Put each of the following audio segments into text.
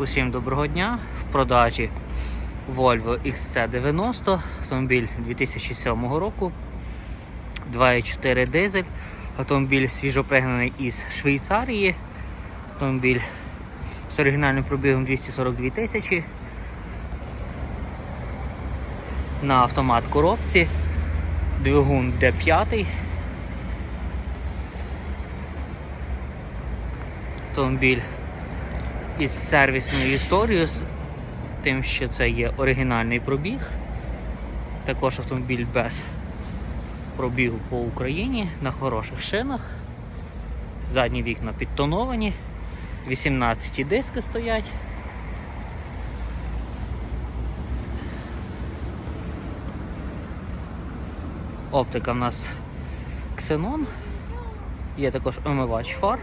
Усім доброго дня. В продажі Volvo XC90, автомобіль 2007 року, 2,4 дизель, автомобіль свіжопригнаний із Швейцарії, автомобіль з оригінальним пробігом 242 тисячі. На автомат коробці, двигун D5. Автомобіль із сервісною історією, з тим, що це є оригінальний пробіг. Також автомобіль без пробігу по Україні на хороших шинах. Задні вікна підтоновані, 18 диски стоять. Оптика в нас ксенон, є також омивач фар.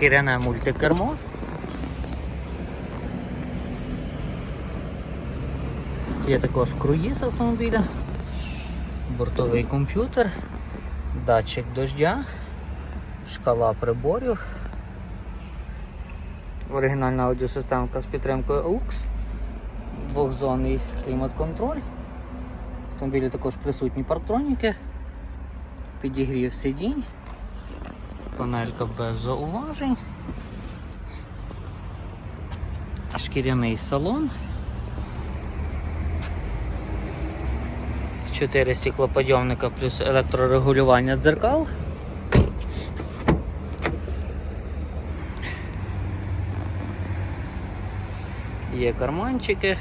Шкіряне мультикермо. Є також круїз автомобіля, бортовий комп'ютер, датчик дождя, шкала приборів, оригінальна аудіосистемка з підтримкою AUX, двохзонний клімат-контроль. В автомобілі також присутні парктроніки, підігрів сидінь панелька без зауважень. Шкіряний салон. Чотири стеклоподйомника плюс електрорегулювання дзеркал. Є карманчики.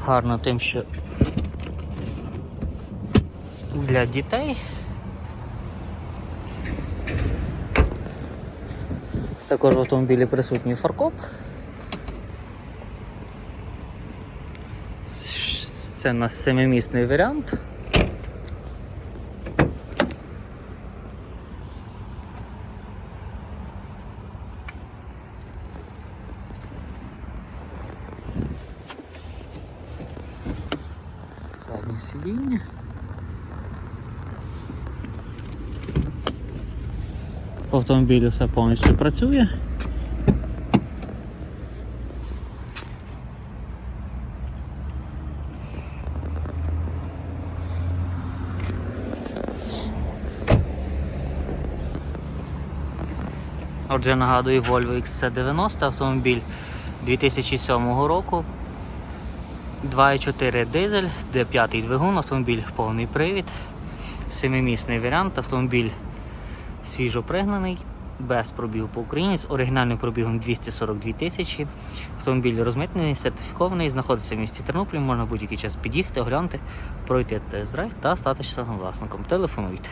Гарно тим, що для дітей. Також в автомобілі присутній фаркоп. Це у нас семимісний варіант. Заднє сидіння. В автомобілі все повністю працює. Отже, нагадую, Volvo XC90 автомобіль 2007 року. 2,4 дизель, D5 двигун, автомобіль повний привід, семимісний варіант, автомобіль свіжо пригнаний, без пробігу по Україні, з оригінальним пробігом 242 тисячі. Автомобіль розмитнений, сертифікований, знаходиться в місті Тернопіль, можна будь-який час під'їхати, оглянути, пройти тест-драйв та стати щасливим власником. Телефонуйте.